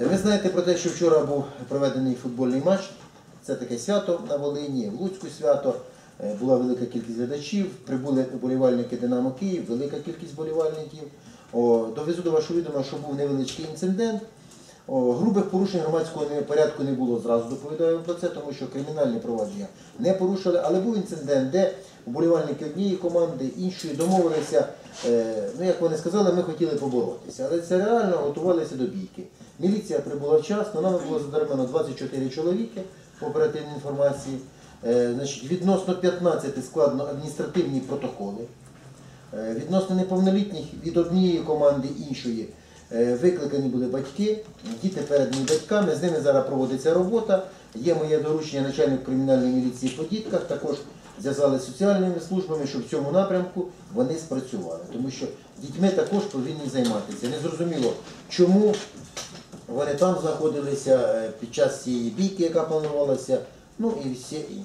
Ви знаєте про те, що вчора був проведений футбольний матч. Це таке свято на Волині, в Луцьку свято. Е, Була велика кількість глядачів, прибули болівальники Динамо Київ, велика кількість болівальників. О, довезу до вашого відома, що був невеличкий інцидент. О, грубих порушень громадського порядку не було зразу доповідаю вам про це, тому що кримінальні провадження не порушили, але був інцидент, де вболівальники однієї команди, іншої домовилися, е, ну як вони сказали, ми хотіли поборотися. Але це реально готувалися до бійки. Міліція прибула вчасно, нами було задержано 24 чоловіки по оперативній інформації. Е, значить, відносно 15 складно адміністративні протоколи. Е, Відносно неповнолітніх від однієї команди іншої е, викликані були батьки, діти передані батьками, з ними зараз проводиться робота. Є моє доручення начальник кримінальної міліції по дітках, також зв'язали з соціальними службами, щоб в цьому напрямку вони спрацювали. Тому що дітьми також повинні займатися. Незрозуміло, чому вони там знаходилися е, під час цієї бійки, яка планувалася, ну і все інше.